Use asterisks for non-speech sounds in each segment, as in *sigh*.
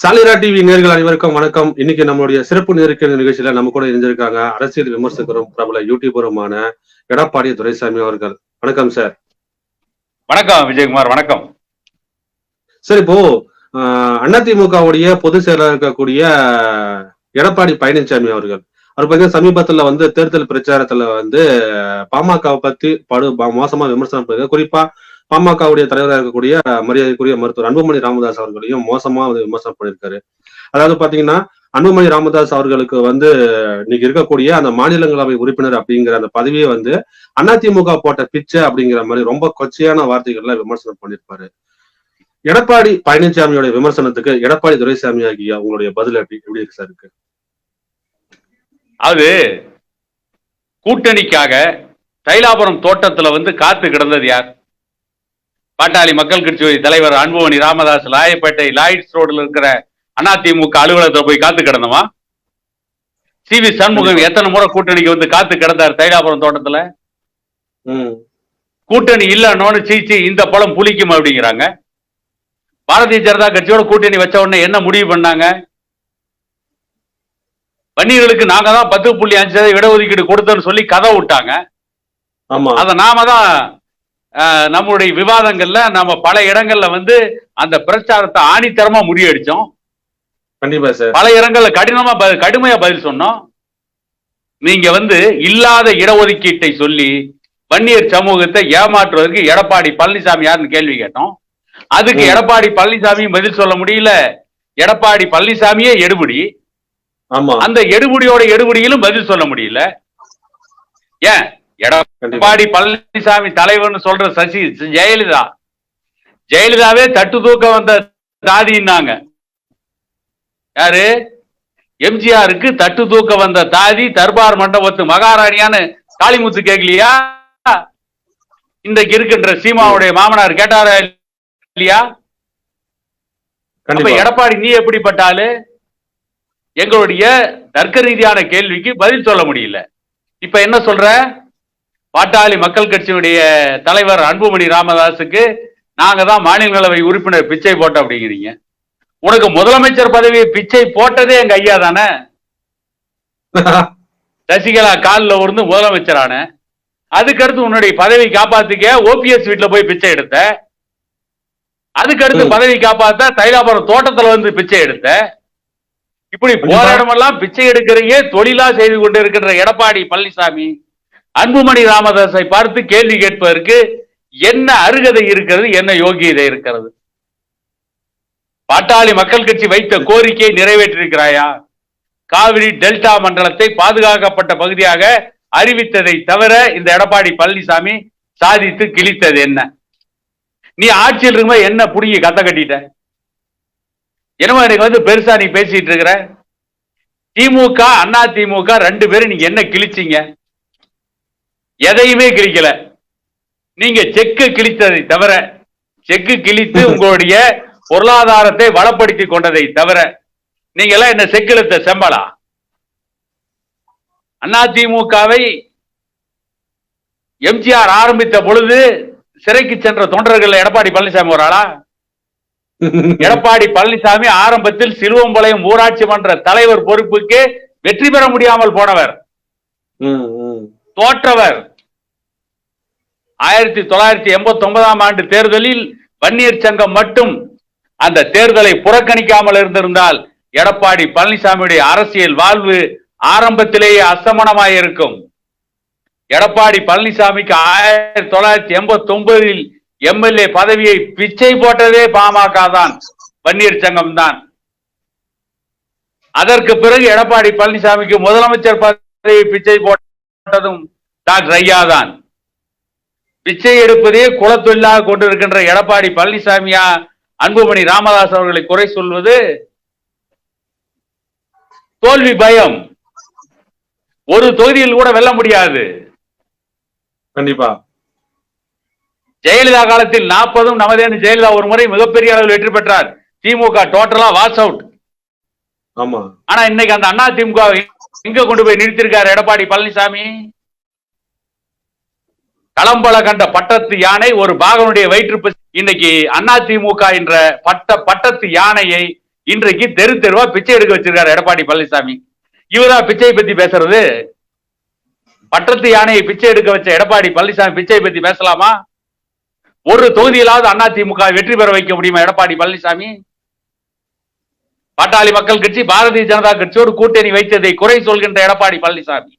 சாலிரா TV நேர்கள் அனைவருக்கும் வணக்கம். இன்னைக்கு நம்மளுடைய சிறப்பு நேருக்கு நிகழ்ச்சியில நம்ம கூட இணைஞ்சிருக்காங்க அரசியல் விமர்சகரும் பிரபல யூடியூபருமான எடப்பாடி துரைசாமி அவர்கள். வணக்கம் சார் வணக்கம் விஜயகுமார். வணக்கம். சார் இப்போ அதிமுகவுடைய பொதுச் செயலாளர் இருக்கக்கூடிய எடப்பாடி பழனிசாமி அவர்கள். அவர் பார்த்தீங்கன்னா சமீபத்துல வந்து தேர்தல் பிரச்சாரத்துல வந்து பாமகவை பத்தி படு மோசமா விமர்சனம் குறிப்பா பாமகவுடைய தலைவராக இருக்கக்கூடிய மரியாதைக்குரிய மருத்துவர் அன்புமணி ராமதாஸ் அவர்களையும் மோசமா வந்து விமர்சனம் பண்ணியிருக்காரு. அதாவது பாத்தீங்கன்னா அன்புமணி ராமதாஸ் அவர்களுக்கு வந்து இன்னைக்கு இருக்கக்கூடிய அந்த மாநிலங்களவை உறுப்பினர் அப்படிங்கிற அந்த பதவியை வந்து அதிமுக போட்ட பிச்சை அப்படிங்கிற மாதிரி ரொம்ப கொச்சையான வார்த்தைகள்ல விமர்சனம் பண்ணியிருப்பாரு. எடப்பாடி பழனிசாமியோட விமர்சனத்துக்கு எடப்பாடி துரைசாமி ஆகிய உங்களுடைய பதில் எப்படி எப்படி இருக்கு சார் இருக்கு? அது கூட்டணிக்காக தைலாபுரம் தோட்டத்துல வந்து காத்து கிடந்தது யார்? பாட்டாளி மக்கள் கட்சி தலைவர் அன்புமணி ராமதாஸ் லாயப்பேட்டை லாயிட்ஸ் ரோடுல இருக்கிற அதிமுக அலுவலகத்துல போய் காத்து கிடந்தமா? சி வி சண்முகம் எத்தனை முறை கூட்டணிக்கு வந்து காத்து கிடந்தார் தைலாபுரம் தோட்டத்துல? ம். கூட்டணி இல்லைன்னு சீச்சி இந்த பழம் புளிக்கும் அப்படிங்கிறாங்க. பாரதிய ஜனதா கட்சியோட கூட்டணி வச்ச உடனே என்ன முடிவு பண்ணாங்க? வன்னியர்களுக்கு நாங்க தான் பத்து புள்ளி அஞ்சு இடஒதுக்கீடு கொடுத்தோம்னு சொல்லி கதை விட்டாங்க. அதை நாம தான் நம்மளுடைய விவாதங்கள்ல நம்ம பல இடங்கள்ல வந்து அந்த பிரச்சாரத்தை ஆணித்தரமா முறியடிச்சோம். கண்டிப்பா சார் பல இடங்கள்ல கடினமா கடுமையா பதில் சொன்னோம். நீங்க வந்து இல்லாத இடஒதுக்கீட்டை சொல்லி வன்னியர் சமூகத்தை ஏமாற்றுவதற்கு எடப்பாடி பழனிசாமி யாருன்னு கேள்வி கேட்டோம். அதுக்கு. எடப்பாடி பழனிசாமி பதில் சொல்ல முடியல. எடப்பாடி பழனிசாமியே எடுபடி. ஆமா. அந்த எடுபடியோட எடுபடியிலும் பதில் சொல்ல முடியல. ஏன்? எடப்பாடி பழனிசாமி தலைவர்னு சொல்ற சசி ஜெயலலிதா. ஜெயலலிதாவே தட்டு தூக்க வந்த தாதின்னாங்க. யாரு? எம்ஜிஆருக்கு தட்டு தூக்க வந்த தாதி தர்பார் மண்டபத்து மகாராணியான்னு காளிமுத்து கேட்கலையா இன்றைக்கு இருக்கின்ற சீமாவுடைய மாமனார் கேட்டாரா இல்லையா? அப்ப எடப்பாடி நீ எப்படிப்பட்ட ஆளு? எங்களுடைய தர்க்க ரீதியான கேள்விக்கு பதில் சொல்ல முடியல. இப்ப என்ன சொல்ற? பாட்டாளி மக்கள் கட்சியுடைய தலைவர் அன்புமணி ராமதாஸுக்கு நாங்க தான் மாநிலங்களவை உறுப்பினர் பிச்சை போட்டோம் அப்படிங்கிறீங்க. உனக்கு முதலமைச்சர் பதவியை பிச்சை போட்டதே எங்க ஐயா தானே? சசிகலா காலில் இருந்து முதலமைச்சரான. அதுக்கடுத்து உன்னுடைய பதவி காப்பாத்துக்க ஓபிஎஸ் வீட்டுல போய் பிச்சை எடுத்த. அதுக்கடுத்து. பதவி காப்பாத்த தைலாபுரம் தோட்டத்துல வந்து பிச்சை எடுத்த. இப்படி. போராடமெல்லாம் பிச்சை எடுக்கிறீங்க தொழிலா செய்து கொண்டு இருக்கின்ற எடப்பாடி பழனிசாமி. அன்புமணி ராமதாஸை பார்த்து கேள்வி கேட்பதற்கு என்ன அருகதை இருக்கிறது என்ன யோகியதை இருக்கிறது? பாட்டாளி மக்கள் கட்சி வைத்த கோரிக்கையை நிறைவேற்றிருக்கிறாயா? காவிரி டெல்டா மண்டலத்தை பாதுகாக்கப்பட்ட பகுதியாக அறிவித்ததை தவிர இந்த எடப்பாடி பழனிசாமி சாதித்து கிழித்தது என்ன? நீ ஆட்சியில் இருக்கும்போது என்ன புடுங்கி கத்த கட்டிட்ட? என்னமோ எனக்கு வந்து பெருசா நீ பேசிட்டு இருக்கிற? திமுக அண்ணா திமுக ரெண்டு பேரும் நீங்க என்ன கிழிச்சீங்க? எதையுமே கிழிக்கல. நீங்க செக்கு கிழித்ததை தவிர செக்கு கிழித்து உங்களுடைய பொருளாதாரத்தை வளப்படுத்தி கொண்டதை தவிர நீங்க எல்லாம் என்ன செக்கிழுத்த செம்பலா? அண்ணா திமுகவை எம்ஜிஆர் ஆரம்பித்த பொழுது சிறைக்கு சென்ற தொண்டர்கள் எடப்பாடி பழனிசாமி ஒரு ஆளா? எடப்பாடி பழனிசாமி ஆரம்பத்தில் சிலுவம்பாளையம் ஊராட்சி மன்ற தலைவர் பொறுப்புக்கு வெற்றி பெற முடியாமல் போனவர். தோற்றவர். ஆயிரத்தி தொள்ளாயிரத்தி எண்பத்தி ஒன்பதாம் ஆண்டு தேர்தலில் வன்னியர் சங்கம் மட்டும் அந்த தேர்தலை புறக்கணிக்காமல் இருந்திருந்தால் எடப்பாடி பழனிசாமியுடைய அரசியல் வாழ்வு ஆரம்பத்திலேயே அஸ்தமனமாய் இருக்கும் எடப்பாடி பழனிசாமிக்கு ஆயிரத்தி தொள்ளாயிரத்தி எண்பத்தி ஒன்பதில் எம்எல்ஏ பதவியை பிச்சை போட்டதே பாமக தான் வன்னியர் சங்கம் தான். அதற்கு பிறகு எடப்பாடி பழனிசாமிக்கு முதலமைச்சர் பதவி பிச்சை போட்டதும் டாக்டர் ஐயா தான். பிச்சை எடுப்பதே குலத்தொழிலாக கொண்டிருக்கின்ற எடப்பாடி பழனிசாமியா அன்புமணி ராமதாஸ் அவர்களை குறை சொல்வது? தோல்வி பயம். ஒரு தொகுதியில் கூட வெல்ல முடியாது. கண்டிப்பா. ஜெயலலிதா காலத்தில் நாற்பதும் நமதேன்னு ஜெயலலிதா ஒரு முறை மிகப்பெரிய அளவில் வெற்றி பெற்றார். திமுக டோட்டலா வாஷ் அவுட் ஆமா. ஆனா இன்னைக்கு அந்த அண்ணா திமுக எங்க கொண்டு போய் நிறுத்திருக்காரு எடப்பாடி பழனிசாமி? களம்பல கண்ட பட்டத்து யானை ஒரு பாகனுடைய வயிற்று இன்னைக்கு அதிமுக என்ற பட்ட பட்டத்து யானையை இன்றைக்கு தெரு தெருவா பிச்சை எடுக்க வச்சிருக்காரு எடப்பாடி பழனிசாமி. இவரா பிச்சை பத்தி பேசுறது? பட்டத்து யானையை பிச்சை எடுக்க வச்ச எடப்பாடி பழனிசாமி பிச்சை பத்தி பேசலாமா? ஒரு தொகுதியிலாவது அதிமுக வெற்றி பெற வைக்க முடியுமா எடப்பாடி பழனிசாமி? பாட்டாளி மக்கள் கட்சி பாரதிய ஜனதா கட்சியோடு கூட்டணி வைத்ததை குறை சொல்கின்ற எடப்பாடி பழனிசாமி.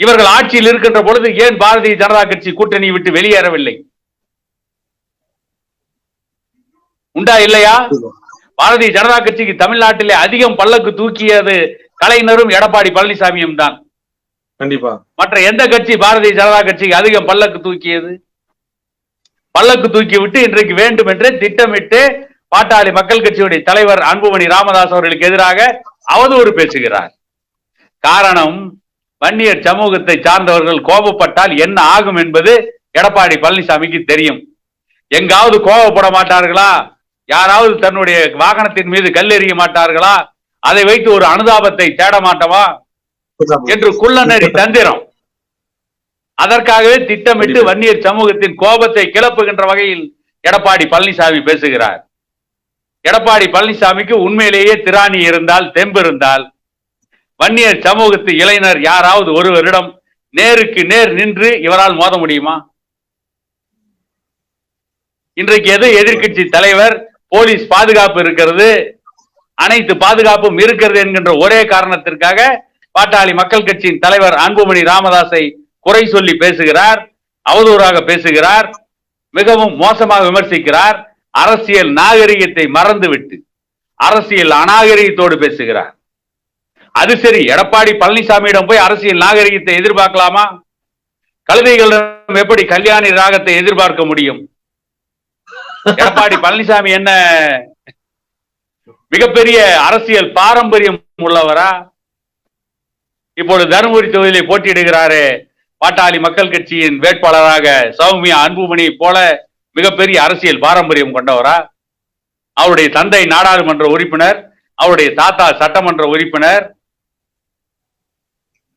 இவர்கள் ஆட்சியில் இருக்கின்ற பொழுது ஏன் பாரதிய ஜனதா கட்சி கூட்டணி விட்டு வெளியேறவில்லை? உண்டா இல்லையா? பாரதிய ஜனதா கட்சிக்கு தமிழ்நாட்டிலே அதிகம் பல்லக்கு தூக்கியது கலைஞரும் எடப்பாடி பழனிசாமியும் தான். கண்டிப்பா. மற்ற எந்த கட்சி பாரதிய ஜனதா கட்சிக்கு அதிகம் பல்லக்கு தூக்கியது? பல்லக்கு தூக்கி விட்டு இன்றைக்கு வேண்டும் என்றே திட்டமிட்டு பாட்டாளி மக்கள் கட்சியுடைய தலைவர் அன்புமணி ராமதாஸ் அவர்களுக்கு எதிராக அவதூறு பேசுகிறார். காரணம் வன்னியர் சமூகத்தை சார்ந்தவர்கள் கோபப்பட்டால் என்ன ஆகும் என்பது எடப்பாடி பழனிசாமிக்கு தெரியும். எங்காவது கோபப்பட மாட்டார்களா? யாராவது தன்னுடைய வாகனத்தின் மீது கல்லெறிய மாட்டார்களா? அதை வைத்து ஒரு அனுதாபத்தை தேட மாட்டவா? என்று குள்ளநெறி தந்திரம். அதற்காகவே திட்டமிட்டு வன்னியர் சமூகத்தின் கோபத்தை கிளப்புகின்ற வகையில் எடப்பாடி பழனிசாமி பேசுகிறார். எடப்பாடி பழனிசாமிக்கு உண்மையிலேயே திராணி இருந்தால் தெம்பு இருந்தால் வன்னியர் சமூகத்து இளைஞர் யாராவது ஒருவரிடம் நேருக்கு நேர் நின்று இவரால் மோத முடியுமா? இன்றைக்கு எது எதிர்க்கட்சி தலைவர் போலீஸ் பாதுகாப்பு இருக்கிறது அனைத்து பாதுகாப்பும் இருக்கிறது என்கின்ற ஒரே காரணத்திற்காக பாட்டாளி மக்கள் கட்சியின் தலைவர் அன்புமணி ராமதாஸை குறை சொல்லி பேசுகிறார் அவதூறாக பேசுகிறார் மிகவும் மோசமாக விமர்சிக்கிறார் அரசியல் நாகரிகத்தை மறந்துவிட்டு அரசியல் அநாகரிகத்தோடு பேசுகிறார். அது சரி. எடப்பாடி பழனிசாமியிடம் போய் அரசியல் நாகரிகத்தை எதிர்பார்க்கலாமா? கழுதைகளிடம் எப்படி கல்யாணி ராகத்தை எதிர்பார்க்க முடியும்? எடப்பாடி பழனிசாமி என்ன மிகப்பெரிய அரசியல் பாரம்பரியம் உள்ளவரா? இப்பொழுது தருமபுரி தொகுதியிலே போட்டியிடுகிறாரு பாட்டாளி மக்கள் கட்சியின் வேட்பாளராக சௌமியா அன்புமணி போல மிகப்பெரிய அரசியல் பாரம்பரியம் கொண்டவரா? அவருடைய தந்தை நாடாளுமன்ற உறுப்பினர் அவருடைய தாத்தா சட்டமன்ற உறுப்பினர்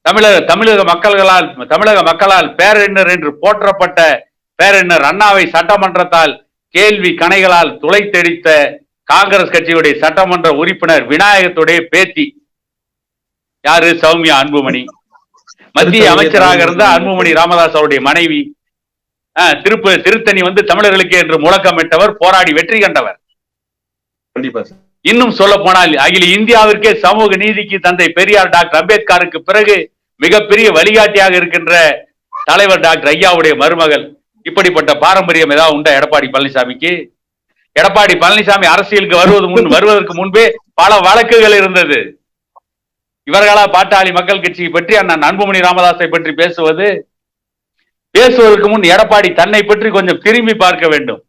தமிழக தமிழக மக்கள்களால் தமிழக மக்களால் பேரறிஞர் என்று போற்றப்பட்ட பேரறிஞர் அண்ணாவை சட்டமன்றத்தால் கேள்வி கணைகளால் துளைத்தெடித்த காங்கிரஸ் கட்சியுடைய சட்டமன்ற உறுப்பினர் விநாயகத்துடைய பேத்தி. யாரு? சௌமியா அன்புமணி. மத்திய அமைச்சராக இருந்த அன்புமணி ராமதாஸ் அவருடைய மனைவி. ஆஹ், திருப்பு திருத்தணி வந்து தமிழர்களுக்கு என்று முழக்கமிட்டவர் போராடி வெற்றி கண்டவர். கண்டிப்பா சார். இன்னும் சொல்ல போனால் அகில இந்தியாவிற்கே சமூக நீதிக்கு தந்தை பெரியார் டாக்டர் அம்பேத்கருக்கு பிறகு மிகப்பெரிய வழிகாட்டியாக இருக்கின்ற தலைவர் டாக்டர் ஐயாவுடைய மருமகள். இப்படிப்பட்ட பாரம்பரியம் ஏதாவது உண்டா எடப்பாடி பழனிசாமிக்கு? எடப்பாடி பழனிசாமி அரசியலுக்கு வருவது முன் வருவதற்கு முன்பே பல வழக்குகள் இருந்தது. இவர்களா பாட்டாளி மக்கள் கட்சியை பற்றி அண்ணன் அன்புமணி ராமதாஸை பற்றி பேசுவது? பேசுவதற்கு முன் எடப்பாடி தன்னை பற்றி கொஞ்சம் திரும்பி பார்க்க வேண்டும்.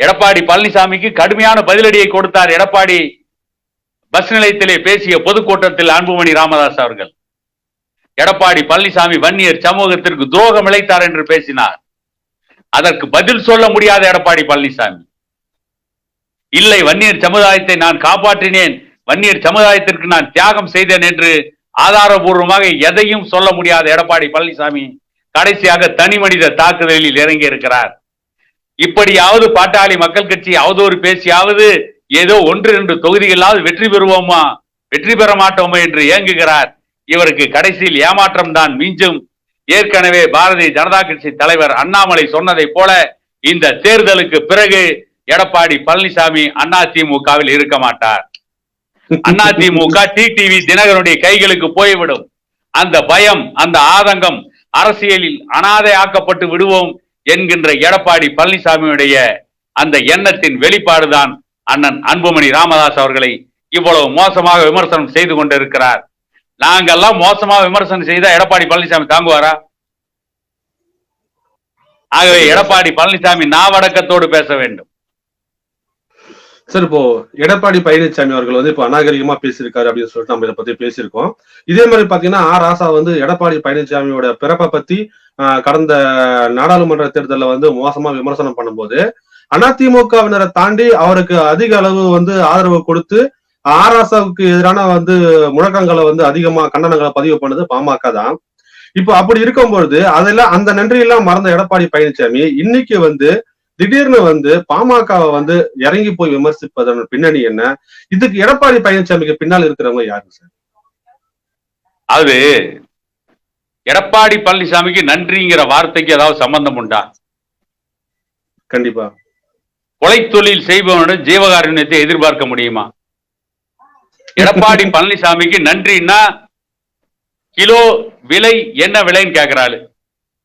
எடப்பாடி பழனிசாமிக்கு கடுமையான பதிலடியை கொடுத்தார் எடப்பாடி பஸ் நிலையத்திலே பேசிய பொதுக்கூட்டத்தில் அன்புமணி ராமதாஸ் அவர்கள். எடப்பாடி பழனிசாமி வன்னியர் சமூகத்திற்கு துரோகம் இழைத்தார் என்று பேசினார். அதற்கு பதில் சொல்ல முடியாத எடப்பாடி பழனிசாமி. இல்லை வன்னியர் சமுதாயத்தை நான் காப்பாற்றினேன். வன்னியர் சமுதாயத்திற்கு நான் தியாகம் செய்தேன் என்று ஆதாரபூர்வமாக எதையும் சொல்ல முடியாத எடப்பாடி பழனிசாமி கடைசியாக தனி மனித தாக்குதலில் இறங்கி இருக்கிறார் இப்படியாவது பாட்டாளி மக்கள் கட்சி அவதூறு பேசியாவது ஏதோ ஒன்று ரெண்டு தொகுதிகளாவது வெற்றி பெறுவோமா? வெற்றி பெற மாட்டோமா என்று ஏங்குகிறார். இவருக்கு கடைசியில் ஏமாற்றம் தான் மிஞ்சும். ஏற்கனவே பாரதிய ஜனதா கட்சி தலைவர் அண்ணாமலை சொன்னதை போல இந்த தேர்தலுக்கு பிறகு எடப்பாடி பழனிசாமி அண்ணா திமுகவில் இருக்க மாட்டார். அண்ணா திமுக டிடிவி தினகரனுடைய கைகளுக்கு போய்விடும். அந்த பயம் அந்த ஆதங்கம் அரசியலில் அனாதை ஆக்கப்பட்டு விடுவோம். என்கின்ற எடப்பாடி பழனிசாமியுடைய அந்த எண்ணத்தின் வெளிப்பாடுதான் அண்ணன் அன்புமணி ராமதாஸ் அவர்களை இவ்வளவு மோசமாக விமர்சனம் செய்து கொண்டிருக்கிறார். நாங்கெல்லாம் மோசமாக விமர்சனம் செய்தா எடப்பாடி பழனிசாமி தாங்குவாரா? ஆகவே எடப்பாடி பழனிசாமி நாவடக்கத்தோடு பேச வேண்டும். சார் இப்போ எடப்பாடி பழனிசாமி அவர்கள் வந்து இப்போ அநாகரிகமா பேசியிருக்காரு அப்படின்னு சொல்லிட்டு நம்ம இதை பத்தி பேசியிருக்கோம். இதே மாதிரி பாத்தீங்கன்னா ஆர். ராசா வந்து எடப்பாடி பழனிசாமியோட பிறப்பை பத்தி கடந்த நாடாளுமன்ற தேர்தலில் வந்து மோசமா விமர்சனம் பண்ணும்போது அதிமுகவினரை தாண்டி அவருக்கு அதிக அளவு வந்து ஆதரவு கொடுத்து ஆர். எதிரான வந்து முழக்கங்களை வந்து அதிகமா கண்டனங்களை பதிவு பண்ணது பாமக தான். இப்போ அப்படி இருக்கும்பொழுது அதெல்லாம் அந்த நன்றியெல்லாம் மறந்த எடப்பாடி பழனிசாமி இன்னைக்கு வந்து திடீர்னு வந்து பாமகவை வந்து இறங்கி போய் விமர்சிப்பதன் பின்னணி என்ன? இதுக்கு எடப்பாடி பழனிசாமிக்கு பின்னால் இருக்கிறவங்க யாரு சார்? அது எடப்பாடி பழனிசாமிக்கு நன்றிங்கிற வார்த்தைக்கு ஏதாவது சம்பந்தம் உண்டா? கண்டிப்பா. கொலை தொழில் செய்பவனுடன் ஜீவகாருண்யத்தை எதிர்பார்க்க முடியுமா? எடப்பாடி *laughs* பழனிசாமிக்கு நன்றின்னா கிலோ விலை என்ன விலைன்னு கேக்குறாரு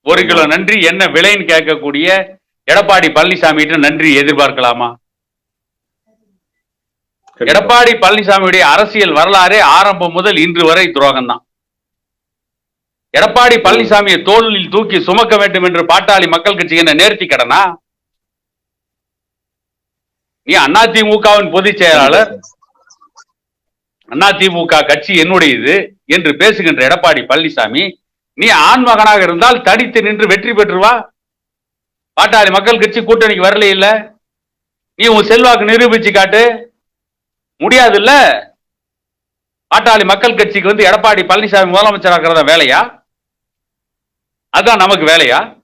ஒரு கிலோ நன்றி என்ன விலைன்னு கேட்கக்கூடிய எடப்பாடி பழனிசாமி கிட்ட நன்றி எதிர்பார்க்கலாமா. எடப்பாடி பழனிசாமியுடைய அரசியல் வரலாறே ஆரம்பம் முதல் இன்று வரை துரோகம் தான் எடப்பாடி பழனிசாமியை தோளில் தூக்கி சுமக்க வேண்டும் என்று பாட்டாளி மக்கள் கட்சி என்ன நேர்த்தி கடனா? நீ அதிமுகவின் பொதுச் செயலாளர். அதிமுக கட்சி என்னுடையது என்று பேசுகின்ற எடப்பாடி பழனிசாமி நீ ஆண்மகனாக இருந்தால் தடித்து நின்று வெற்றி பெற்றுவா? பாட்டாளி மக்கள் கட்சி கூட்டணிக்கு வரல இல்ல. நீ உன் செல்வாக்கு நிரூபிச்சு காட்டு. முடியாதுல்ல? பாட்டாளி மக்கள் கட்சிக்கு வந்து எடப்பாடி பழனிசாமி முதலமைச்சராகிறதா வேலையா? அதான் நமக்கு வேலையா?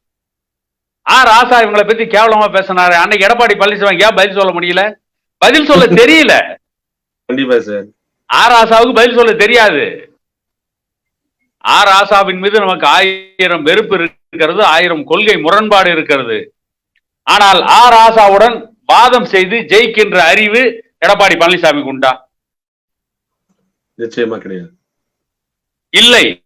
ஆர் ஆசா இவங்களை பத்தி கேவலமா பேசினாரு. அன்னைக்கு எடப்பாடி பழனிசாமி ஏன் பதில் சொல்ல முடியல? பதில் சொல்ல தெரியல. கண்டிப்பா சார். ஆர் ஆசாவுக்கு பதில் சொல்ல தெரியாது. ஆர் ஆசாவின் மீது நமக்கு ஆயிரம் வெறுப்பு இருக்கிறது ஆயிரம் கொள்கை முரண்பாடு இருக்கிறது. ஆனால் ஆர் ஆசாவுடன் வாதம் செய்து ஜெயிக்கின்ற அறிவு எடப்பாடி பழனிசாமிக்கு உண்டா? நிச்சயமா கிடையாது. இல்லை.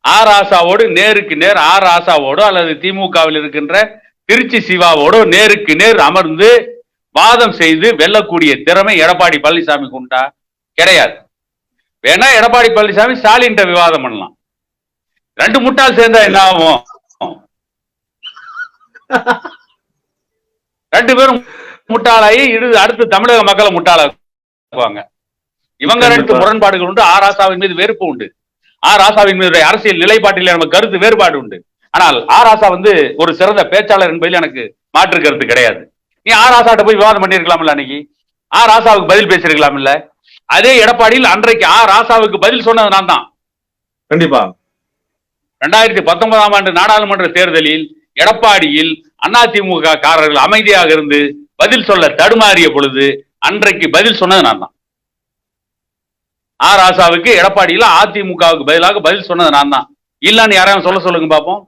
ஆர் ஆசாவோடு நேருக்கு நேர் ஆர் ஆசாவோடு அல்லது திமுகவில் இருக்கின்ற திருச்சி சிவாவோடு நேருக்கு நேர் அமர்ந்து வாதம் செய்து வெல்லக்கூடிய திறமை எடப்பாடி பழனிசாமிக்கு உண்டா? கிடையாது. வேணா எடப்பாடி பழனிசாமி ஸ்டாலின்ட்ட விவாதம் பண்ணலாம். ரெண்டு முட்டாள் சேர்ந்தா என்ன ஆகும்? ரெண்டு பேரும் முட்டாளாகி இது அடுத்து தமிழக மக்களை முட்டாளாக்குவாங்க. இவங்க ரெண்டு. முரண்பாடுகள் உண்டு. ஆர் ஆசாவின் மீது வெறுப்பு உண்டு. ஆர் ஆசாவின் மீது அரசியல் நிலைப்பாட்டில் நமக்கு கருத்து வேறுபாடு உண்டு. ஆனால் ஆர் ஆசா வந்து ஒரு சிறந்த பேச்சாளர் என்பதில் எனக்கு மாற்று கருத்து கிடையாது. நீ ஆர் ஆசாட்ட போய் விவாதம் பண்ணிருக்கலாம்ல அன்னைக்கு? ஆர் ஆசாவுக்கு பதில் பேசிருக்கலாம் இல்ல அதே எடப்பாடியில் அன்றைக்கு ஆர் ஆசாவுக்கு பதில் சொன்னது நான் தான். கண்டிப்பா. ரெண்டாயிரத்தி பத்தொன்பதாம் ஆண்டு நாடாளுமன்ற தேர்தலில் எடப்பாடியில் அதிமுக காரர்கள் அமைதியாக இருந்து பதில் சொல்ல தடுமாறிய பொழுது அன்றைக்கு பதில் சொன்னது நான் தான். ஆர் ஆசாவுக்கு எடப்பாடியில அதிமுகவுக்கு பதிலாக பதில் சொன்னது நான் தான். இல்லன்னு யாரையும் சொல்ல சொல்லுங்க பாப்போம்.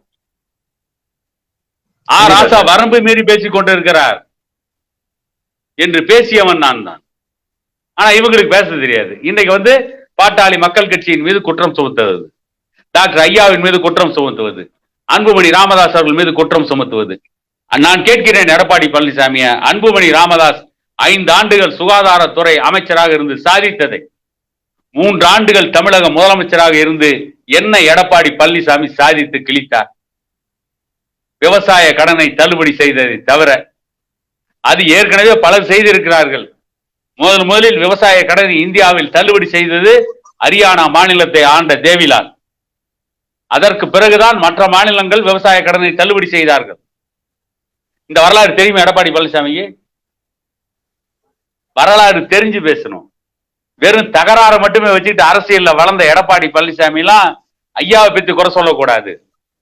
ஆர் ஆசா வரம்பு மீறி பேசிக் கொண்டிருக்கிறார் என்று பேசியவன் நான் தான். ஆனா இவங்களுக்கு பேச தெரியாது. இன்னைக்கு வந்து பாட்டாளி மக்கள் கட்சியின் மீது குற்றம் சுமத்துவது. டாக்டர் ஐயாவின் மீது குற்றம் சுமத்துவது. அன்புமணி ராமதாஸ் அவர்கள் மீது குற்றம் சுமத்துவது. நான் கேட்கிறேன் எடப்பாடி பழனிசாமிய அன்புமணி ராமதாஸ் ஐந்து ஆண்டுகள் சுகாதாரத்துறை அமைச்சராக இருந்து சாதித்ததை. மூன்று ஆண்டுகள் தமிழக முதலமைச்சராக இருந்து என்ன எடப்பாடி பழனிசாமி சாதித்து கிழித்தார்? விவசாய கடனை தள்ளுபடி செய்ததை தவிர அது ஏற்கனவே பலர் செய்திருக்கிறார்கள். முதல் முதலில் விவசாய கடனை இந்தியாவில் தள்ளுபடி செய்தது ஹரியானா மாநிலத்தை ஆண்ட தேவிலால். அதற்கு பிறகுதான் மற்ற மாநிலங்கள் விவசாய கடனை தள்ளுபடி செய்தார்கள். இந்த வரலாறு தெரியுமா எடப்பாடி பழனிசாமிக்கு? வரலாறு தெரிஞ்சு பேசணும். வெறும் தகராறு மட்டுமே வச்சுட்டு அரசியல்ல வளர்ந்த எடப்பாடி பழனிசாமி எல்லாம் ஐயாவை பத்தி குறை சொல்லக்கூடாது.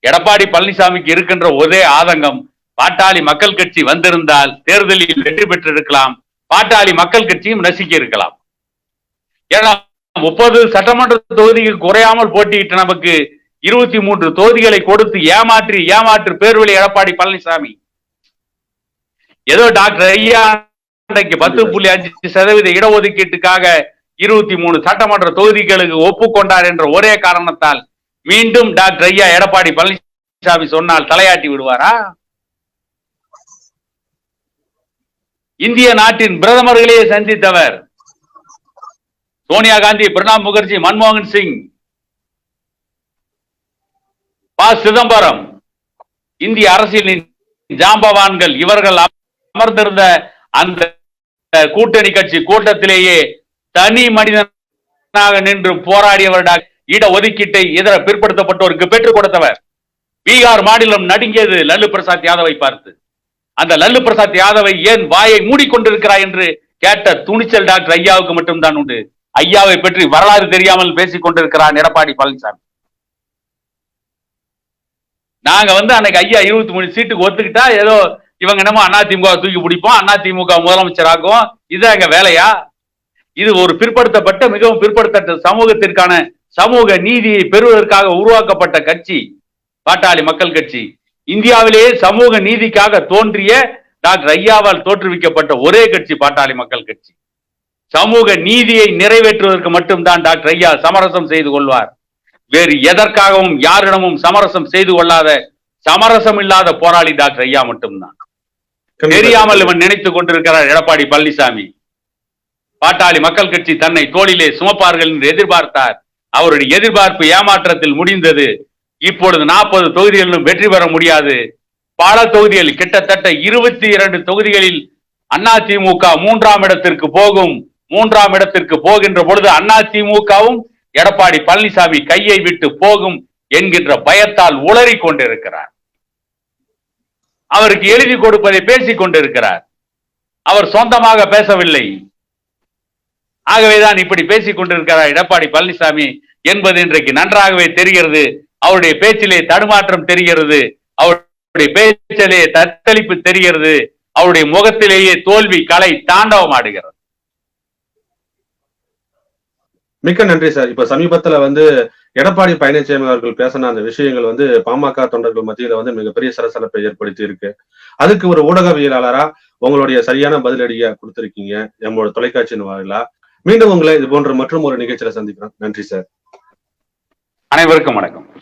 எடப்பாடி பழனிசாமிக்கு இருக்கின்ற ஒரே ஆதங்கம் பாட்டாளி மக்கள் கட்சி வந்திருந்தால் தேர்தலில் வெற்றி பெற்றிருக்கலாம். பாட்டாளி மக்கள் கட்சியும் நசிக்க இருக்கலாம் ஏன்னா முப்பது சட்டமன்ற தொகுதிகள் குறையாமல் போட்டியிட்ட நமக்கு இருபத்தி மூன்று தொகுதிகளை கொடுத்து ஏமாற்றி ஏமாற்று பேர்வழி எடப்பாடி பழனிசாமி. ஏதோ டாக்டர் ஐயா இன்றைக்கு பத்து புள்ளி அஞ்சு சதவீத இடஒதுக்கீட்டுக்காக இருபத்தி மூணு சட்டமன்ற தொகுதிகளுக்கு ஒப்புக்கொண்டார் என்ற ஒரே காரணத்தால் மீண்டும் டாக்டர் ஐயா எடப்பாடி பழனிசாமி சொன்னால் தலையாட்டி விடுவாரா? இந்திய நாட்டின் பிரதமர்களையே சந்தித்தவர். சோனியா காந்தி பிரணாப் முகர்ஜி மன்மோகன் சிங் ப. சிதம்பரம் இந்திய அரசியலின் ஜாம்பவான்கள் இவர்கள் அமர்ந்திருந்த அந்த கூட்டணி கட்சி கூட்டத்திலேயே தனி மனிதனாக நின்று போராடியவர் இட ஒதுக்கீட்டை இதர பிற்படுத்தப்பட்டோருக்கு பெற்றுக் கொடுத்தவர். பீகார் மாநிலம் நடுங்கியது லல்லு பிரசாத் யாதவை பார்த்து. அந்த லல்லு பிரசாத் யாதவை ஏன் வாயை மூடிக்கொண்டிருக்கிறாய் என்று கேட்ட துணிச்சல் டாக்டர் ஐயாவுக்கு மட்டும்தான் உண்டு. ஐயாவை பற்றி வரலாறு தெரியாமல் பேசிக் கொண்டிருக்கிறான் எடப்பாடி பழனிசாமி. நாங்க வந்து அன்னைக்கு ஐயா இருபத்தி மூணு சீட்டுக்கு ஒத்துக்கிட்டா ஏதோ இவங்க என்னமோ அதிமுக தூக்கி பிடிப்போம் அதிமுக முதலமைச்சராகும் ஆக்குவோம் இது எங்க வேலையா? இது ஒரு பிற்படுத்தப்பட்ட மிகவும் பிற்படுத்தப்பட்ட சமூகத்திற்கான சமூக நீதியை பெறுவதற்காக உருவாக்கப்பட்ட கட்சி பாட்டாளி மக்கள் கட்சி. இந்தியாவிலேயே சமூக நீதிக்காக தோன்றிய டாக்டர் ஐயாவால் தோற்றுவிக்கப்பட்ட ஒரே கட்சி பாட்டாளி மக்கள் கட்சி. சமூக நீதியை நிறைவேற்றுவதற்கு மட்டும்தான் டாக்டர் ஐயா சமரசம் செய்து கொள்வார். வேறு எதற்காகவும் யாரிடமும் சமரசம் செய்து கொள்ளாத சமரசம் இல்லாத போராளி டாக்டர் ஐயா மட்டும்தான். தெரியாமல் இவன் நினைத்துக் கொண்டிருக்கிறார் எடப்பாடி பழனிசாமி. பாட்டாளி மக்கள் கட்சி தன்னை தோளிலே சுமப்பார்கள் என்று எதிர்பார்த்தார். அவருடைய எதிர்பார்ப்பு ஏமாற்றத்தில் முடிந்தது. இப்பொழுது நாற்பது தொகுதிகளிலும் வெற்றி பெற முடியாது. பல தொகுதிகள் கிட்டத்தட்ட இருபத்தி இரண்டு தொகுதிகளில் அதிமுக மூன்றாம் இடத்திற்கு போகும் மூன்றாம் இடத்திற்கு போகின்ற பொழுது அதிமுகவும் எடப்பாடி பழனிசாமி கையை விட்டு போகும் என்கின்ற பயத்தால் உளறிக் கொண்டிருக்கிறார். அவருக்கு எழுதி கொடுப்பதை பேசிக் கொண்டிருக்கிறார். அவர் சொந்தமாக பேசவில்லை. ஆகவேதான் இப்படி பேசிக் கொண்டிருக்கிறார் எடப்பாடி பழனிசாமி என்பது இன்றைக்கு நன்றாகவே தெரிகிறது. அவருடைய பேச்சிலே தடுமாற்றம் தெரிகிறது. அவருடைய பேச்சிலே தத்தளிப்பு தெரிகிறது. அவருடைய முகத்திலேயே தோல்வி கலை தாண்டவம் ஆடுகிறது மிக்க நன்றி சார். இப்ப சமீபத்துல வந்து எடப்பாடி பழனிசாமி அவர்கள் பேசின அந்த விஷயங்கள் வந்து பாமக தொண்டர்கள் மத்தியில வந்து மிகப்பெரிய சலசலப்பை ஏற்படுத்தி இருக்கு. அதுக்கு ஒரு ஊடகவியலாளரா உங்களுடைய சரியான பதிலடியை கொடுத்திருக்கீங்க. நம்மளோட தொலைக்காட்சியின் வாயிலா. மீண்டும் உங்களை இது போன்ற மற்றும் ஒரு நிகழ்ச்சியில சந்திக்கிறோம். நன்றி சார். அனைவருக்கும் வணக்கம்.